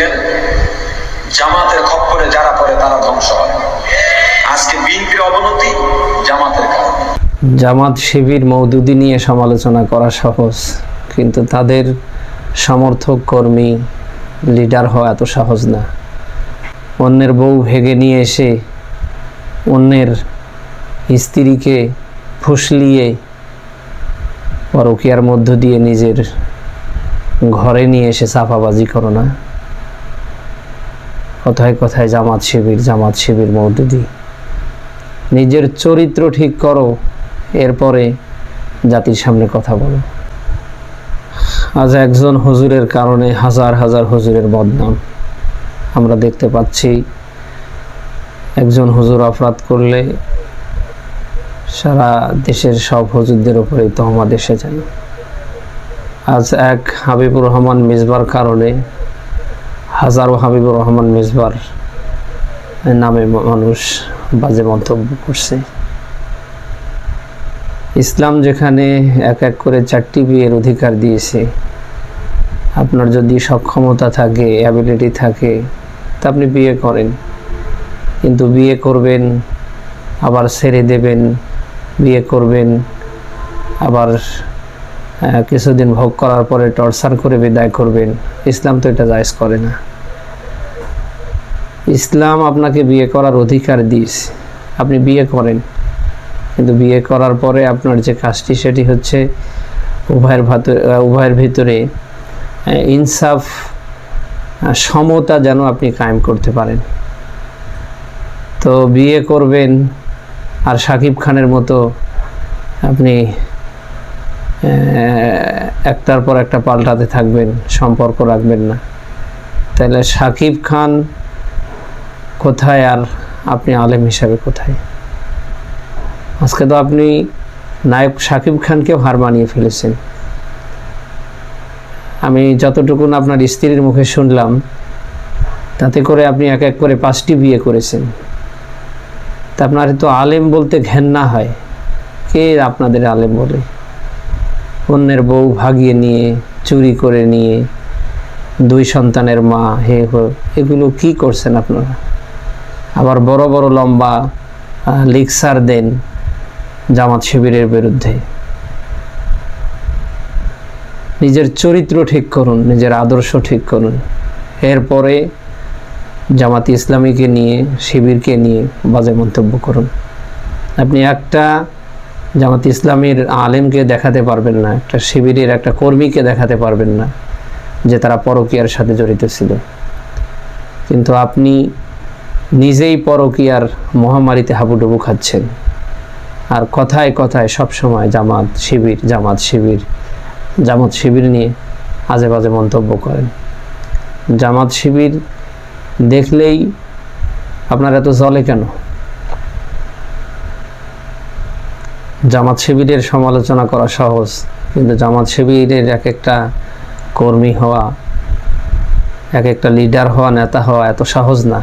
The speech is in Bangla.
ছিলেন, জামাতের খপ্পরে যারা পড়ে তারা ধ্বংস হয়। আজকে বিএনপির অবনতি জামাতের কারণে। জামাত শিবির মৌদুদি নিয়ে সমালোচনা করা সহজ, কিন্তু তাদের সমর্থক কর্মী, লিডার হওয়া এত সহজ না। অন্যের বউ ভেগে নিয়ে এসে অন্যের স্ত্রীকে ফুসলিয়ে পরকিয়ার মধ্য দিয়ে নিজের ঘরে নিয়ে এসে চাপাবাজি করো না। কথায় কথায় জামাত শিবির জামাত শিবির মৌদুদি। নিজের চরিত্র ঠিক করো, এরপরে জাতির সামনে কথা বলো। আজ একজন হুজুরের কারণে হাজার হাজার হুজুরের বদনাম। আমরা দেখতে পাচ্ছি, একজন হুজুর অপরাধ করলে সারা দেশের সব হুজুরদের উপরেই তহমত এসে যায়। আজ এক হাবিবুর রহমান মিসবার কারণে হাজারো হাবিবুর রহমান মিসবার নামে মানুষ বাজে মন্তব্য করছে। ইসলাম যেখানে এক এক করে চারটি বিয়ের অধিকার দিয়েছে, আপনার যদি সক্ষমতা থাকে অ্যাবিলিটি থাকে, তা আপনি বিয়ে করেন। কিন্তু বিয়ে করবেন, আবার ছেড়ে দেবেন, বিয়ে করবেন, আবার কিছুদিন ভোগ করার পরে টর্চার করে বিদায় করবেন। ইসলাম তো এটা জায়জ করে না। ইসলাম আপনাকে বিয়ে করার অধিকার দিয়েছে আপনি বিয়ে করেন। কিন্তু বিয়ে করার পরে আপনার যে কাজটি, সেটি হচ্ছে উভয়ের ভাতরে উভয়ের ভিতরে ইনসাফ সমতা যেন আপনি কায়েম করতে পারেন। তো বিয়ে করবেন আর সাকিব খানের মতো আপনি একটার পর একটা পাল্টাতে থাকবেন, সম্পর্ক রাখবেন না। তাহলে সাকিব খান কোথায় আর আপনি আলেম হিসাবে কোথায়? আজকে তো আপনি নায়ক সাকিব খানকেও হার মানিয়ে ফেলেছেন। আমি যতটুকুন আপনার স্ত্রীর মুখে শুনলাম, তাতে করে আপনি এক এক করে পাঁচটি বিয়ে করেছেন। তা আপনার তো আলেম বলতে ঘেন্না হয়। কে আপনাদের আলেম বলে? অন্যের বউ ভাগিয়ে নিয়ে, চুরি করে নিয়ে, দুই সন্তানের মা, হে এগুলো কি করছেন আপনারা? আবার বড় বড় লম্বা লিকসার দেন জামাত শিবিরের বিরুদ্ধে। নিজের চরিত্র ঠিক করুন, নিজের আদর্শ ঠিক করুন। এরপরে জামাত ইসলামীকে নিয়ে, শিবিরকে নিয়ে বাজে মন্তব্য করুন। আপনি একটা জামাত ইসলামীর আলেমকে দেখাতে পারবেন না, একটা শিবিরের একটা কর্মীকে দেখাতে পারবেন না, যে তারা পরকীয়ার সাথে জড়িত ছিল। কিন্তু আপনি নিজেই পরকীয়ার মহামারীতে হাবুডুবু খাচ্ছেন। আর কথায় কথায় সব সময় জামাত শিবির জামাত শিবির জামাত শিবির নিয়ে আজে বাজে মন্তব্য করেন। জামাত শিবির দেখলেই আপনার এত জলে কেন? জামাত শিবিরের সমালোচনা করা সহজ, কিন্তু জামাত শিবিরের এক একটা কর্মী হওয়া এক একটা লিডার হওয়া, নেতা হওয়া এত সহজ না।